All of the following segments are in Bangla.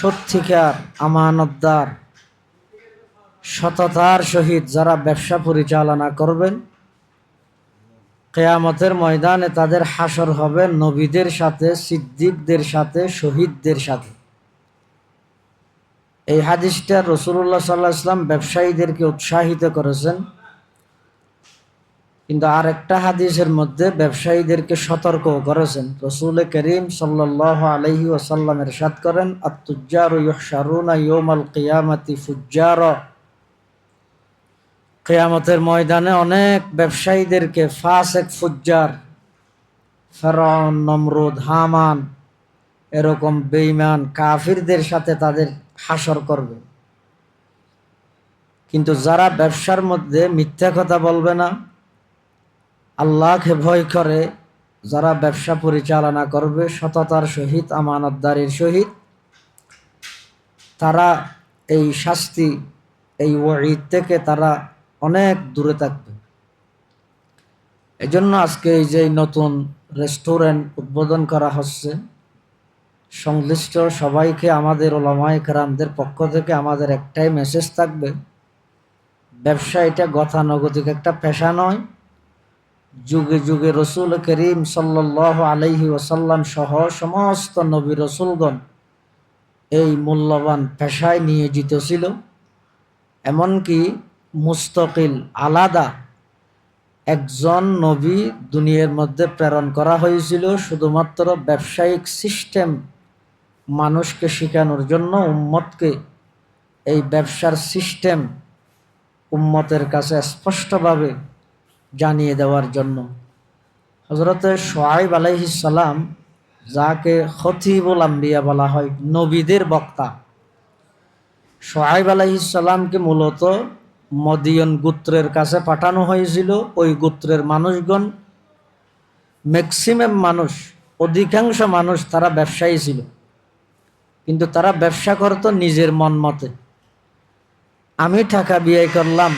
সত্যিকার আমানতদার, সততার সহিত যারা ব্যবসা পরিচালনা করবেন, কেয়ামতের ময়দানে তাদের হাসর হবে নবীদের সাথে, সিদ্দিকদের সাথে, শহীদদের সাথে। এই হাদিসটা রসুল্লাহ সাল্লাহ ইসলাম ব্যবসায়ীদেরকে উৎসাহিত করেছেন। কিন্তু আর একটা হাদিসের মধ্যে ব্যবসায়ীদেরকে সতর্ক করেছেন। রসুল করিম সাল্লাহ আলহি ওসাল্লামের সাদ করেন কিয়ামাতি ফুজ্জার। কেয়ামতের ময়দানে অনেক ব্যবসায়ীদেরকে ফাসেক ফুজ্জার ফেরন নমরুদ, হামান এরকম বেইমান কাফিরদের সাথে তাদের হাসর করবে। কিন্তু যারা ব্যবসার মধ্যে মিথ্যা কথা বলবে না আল্লাহকে ভয় করে, যারা ব্যবসা পরিচালনা করবে, সততার সহিত, আমানতদারির সহিত, তারা এই শাস্তি, এই ওয়াইদ থেকে তারা অনেক দূরে থাকবে। এজন্য আজকে এই যে নতুন রেস্টুরেন্ট উদ্বোধন করা হচ্ছে, সংশ্লিষ্ট সবাইকে, আমাদের ওলামাই কেরামদের পক্ষ থেকে আমাদের একটাই মেসেজ থাকবে, ব্যবসা এটা গতানুগতিক একটা পেশা নয় যুগে যুগে রসুল করিম সাল্লাহ আলহি ওসাল্লাম সহ সমস্ত নবী রসুলগণ এই মূল্যবান পেশায় নিয়োজিত ছিল। এমনকি মুস্তকিল আলাদা একজন নবী দুনিয়ার মধ্যে প্রেরণ করা হয়েছিল শুধুমাত্র ব্যবসায়িক সিস্টেম মানুষকে শেখানোর জন্য উম্মতকে। এই ব্যবসার সিস্টেম উম্মতের কাছে স্পষ্টভাবে জানিয়ে দেওয়ার জন্য। হজরতে সোয়াইব আলাইহিসাল্লাম যাকে খতিবুল আম্বিয়া বলা হয়, নবীদের বক্তা। সোয়াইব আলাইহিসাল্লামকে মূলত মদিয়ন গোত্রের কাছে পাঠানো হয়েছিল। ওই গোত্রের মানুষগণ, ম্যাক্সিমাম মানুষ, অধিকাংশ মানুষ তারা ব্যবসায়ী ছিল। কিন্তু তারা ব্যবসা করতো নিজের মন মতে। আমি টাকা বিয়ে করলাম,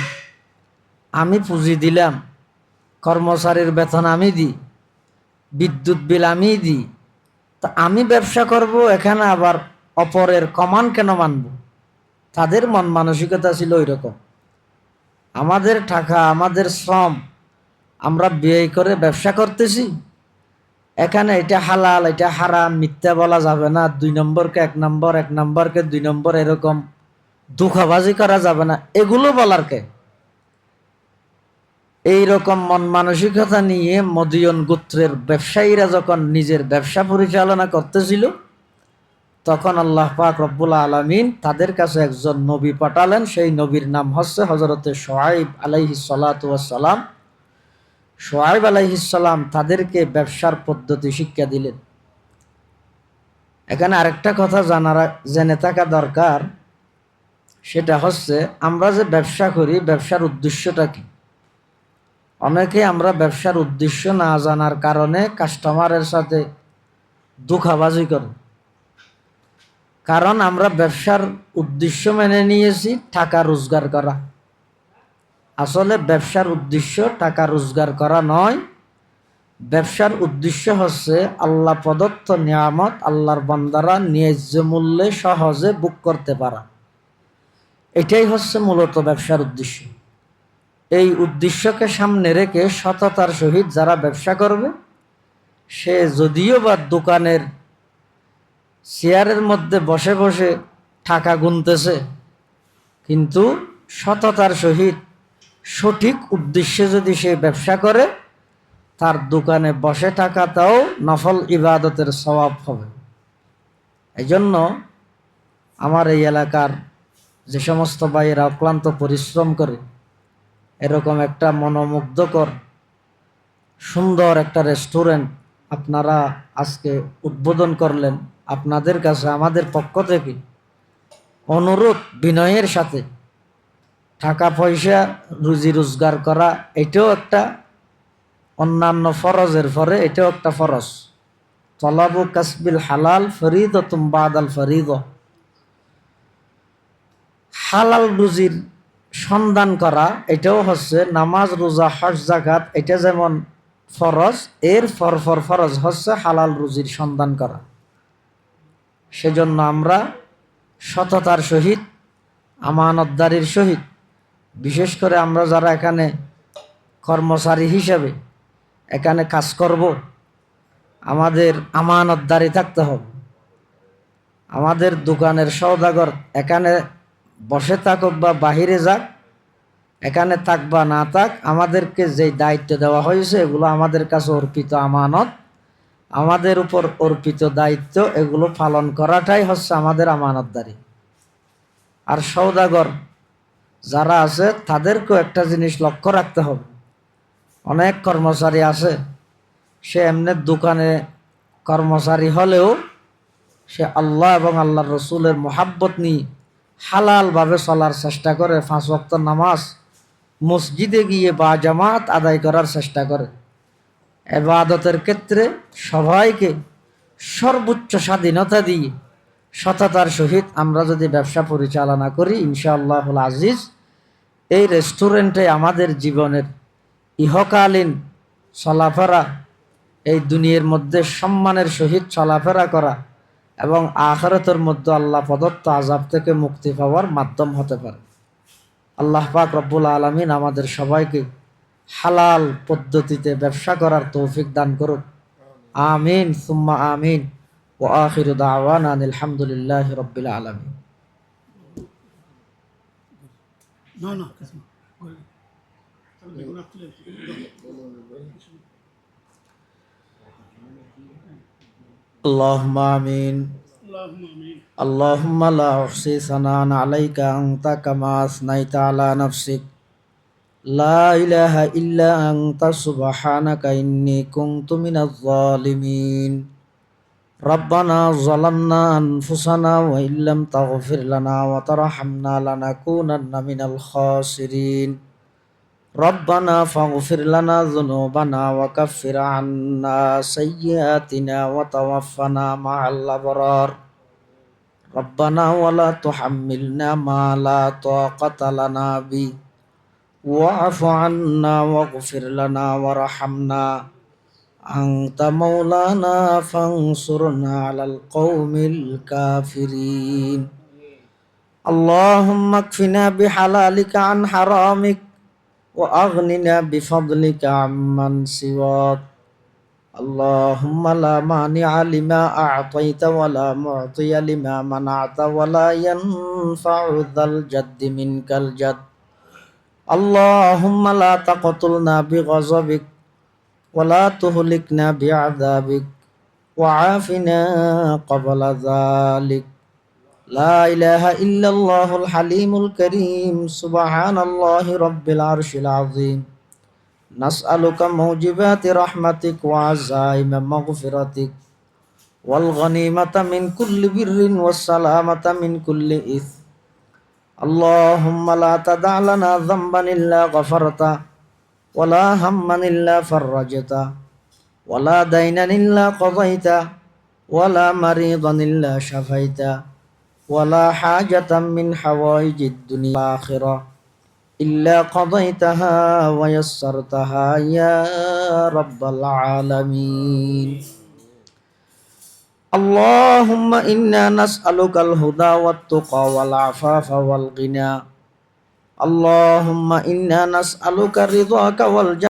আমি পুঁজি দিলাম কর্মচারীর বেতন আমি দিই, বিদ্যুৎ বিল আমি দিই। তা আমি ব্যবসা করব, এখানে আবার অপরের কমান কেন মানব? তাদের মন মানসিকতা ছিল ওই রকম আমাদের টাকা, আমাদের শ্রম, আমরা ব্যয় করে ব্যবসা করতেছি। এখানে এটা হালাল, এটা হারাম, মিথ্যা বলা যাবে না। দুই নম্বরকে এক নম্বর, এক নম্বরকে দুই নম্বর, এরকম দুঃখাবাজি করা যাবে না। এগুলো বলার কে? এই রকম মন মানসিকতা নিয়ে মদিয়ন গোত্রের ব্যবসায়ীরা যখন নিজের ব্যবসা পরিচালনা করতেছিল, তখন আল্লাহ পাক রব্বুল আলমিন তাদের কাছে একজন নবী পাঠালেন। সেই নবীর নাম হচ্ছে হজরতে সোহাইব আলাইহি সালাম সোহাইব আলাইহিসাল্লাম তাদেরকে ব্যবসার পদ্ধতি শিক্ষা দিলেন। এখানে আরেকটা কথা জানার, জেনে থাকা দরকার, সেটা হচ্ছে আমরা যে ব্যবসা করি, ব্যবসার উদ্দেশ্যটা কি? অনেকে আমরা ব্যবসার উদ্দেশ্য না জানার কারণে কাস্টমারের সাথে দুঃখাবাজি করি। কারণ আমরা ব্যবসার উদ্দেশ্য মেনে নিয়েছি, টাকা রোজগার করা। আসলে ব্যবসার উদ্দেশ্য টাকা রোজগার করা নয়। ব্যবসার উদ্দেশ্য হচ্ছে আল্লাহ প্রদত্ত নিয়ামত আল্লাহর বান্দারা ন্যায্য মূল্যে সহজে বুক করতে পারা। এটাই হচ্ছে মূলত ব্যবসার উদ্দেশ্য। এই উদ্দেশ্যকে সামনে রেখে সততার সহিত যারা ব্যবসা করবে, সে যদিও বা দোকানের চেয়ারের মধ্যে বসে বসে টাকা গুনতেছে, কিন্তু সততার সহিত সঠিক উদ্দেশ্যে যদি সে ব্যবসা করে, তার দোকানে বসে থাকাটাও নফল ইবাদতের স্বভাব হবে। এই জন্য আমার এই এলাকার যে সমস্ত ভাইয়েরা অক্লান্ত পরিশ্রম করে এরকম একটা মনোমুগ্ধকর, সুন্দর একটা রেস্টুরেন্ট আপনারা আজকে উদ্বোধন করলেন আপনাদের কাছে, আমাদের পক্ষ থেকে অনুরোধ বিনয়ের সাথে। টাকা পয়সা, রুজি রোজগার করা, এটাও একটা, অন্যান্য ফরজের পরে এটাও একটা ফরজ। তলাবু কাসবিল হালাল ফরিদ তুমবাদ আল ফরিদ। হালাল রুজির সন্ধান করা, এটাও হচ্ছে নামাজ, রোজা, হজ জাকাত এটা যেমন ফরজ, এর ফর ফর ফরজ হচ্ছে হালাল রুজির সন্ধান করা। সেজন্য আমরা সততার সহিত, আমানতদারির সহিত, বিশেষ করে আমরা যারা এখানে কর্মচারী হিসেবে এখানে কাজ করব, আমাদের আমানতদারি থাকতে হবে। আমাদের দোকানের সৌদাগর এখানে বসে থাকুক বা বাহিরে যাক, এখানে থাক বা না থাক, আমাদেরকে যে দায়িত্ব দেওয়া হয়েছে, এগুলো আমাদের কাছে অর্পিত আমানত। আমাদের উপর অর্পিত দায়িত্ব, এগুলো পালন করাটাই হচ্ছে আমাদের আমানতদারি। আর সৌদাগর যারা আছে, তাদেরকেও একটা জিনিস লক্ষ্য রাখতে হবে। অনেক কর্মচারী আছে, সে এমনি দোকানে কর্মচারী হলেও সে আল্লাহ এবং আল্লাহ রসুলের মোহাব্বত নিয়ে হালালভাবে চলার চেষ্টা করে, পাঁচ ওয়াক্ত নামাজ, মসজিদে গিয়ে বা জামাত আদায় করার চেষ্টা করে। এবাদতের ক্ষেত্রে সবাইকে সর্বোচ্চ স্বাধীনতা দিয়ে সততার সহিত আমরা যদি ব্যবসা পরিচালনা করি ইনশাআল্লাহ আজিজ, এই রেস্টুরেন্টে আমাদের জীবনের ইহকালীন চলাফেরা, এই দুনিয়ার মধ্যে সম্মানের সহিত চলাফেরা করা এবং আখরতের মধ্যে আল্লাহ প্রদত্ত আজাব থেকে মুক্তি পাওয়ার মাধ্যম হতে পারে। আল্লাহ পাক রব্বুল আলমিন আমাদের সবাইকে হালাল পদ্ধতিতে ব্যবসা করার তৌফিক দান করুক আমিন সুম্মা আমিন ও আখির দাওয়ান আলহামদুলিল্লাহ রব্বিল আলমিন। No, no, اللهم آمين اللهم لا أحصي ثناء عليك أنت كما أثنيت على نفسك لا إله إلا أنت سبحانك إني كنت من الظالمين ربنا ظلمنا أنفسنا وإن لم تغفر لنا وترحمنا لنكونن من الخاسرين ربنا فاغفر لنا ذنوبنا وكفر عنا سيئاتنا وتوفنا مع الأبرار ربنا ولا تحملنا ما لا طاقة لنا به واعف عنا واغفر لنا وارحمنا أنت مولانا فانصرنا على القوم الكافرين اللهم اكفنا بحلالك عن حرامك وأغننا بفضلك عمن سواك اللهم لا مانع لما أعطيت ولا معطي لما منعت ولا ينفع ذا الجد منك الجد اللهم لا تقتلنا بغضبك ولا تهلكنا بعذابك وعافنا قبل ذلك لا إله إلا الله الحليم الكريم سبحان الله رب العرش العظيم نسألك موجبات رحمتك وعزائم مغفرتك والغنيمة من كل بر والسلامة من كل إثم اللهم لا تدع لنا ذنبا إلا غفرته ولا هما إلا فرجته ولا دينا إلا قضيته ولا مريضا إلا شفيته ولا حاجة من حوائج الدنيا والآخرة إلا قضيتها ويسرتها يا رب العالمين. اللهم إنا نسألك الهدى والتقى والعفاف والغنى. اللهم إنا نسألك رضاك والجنة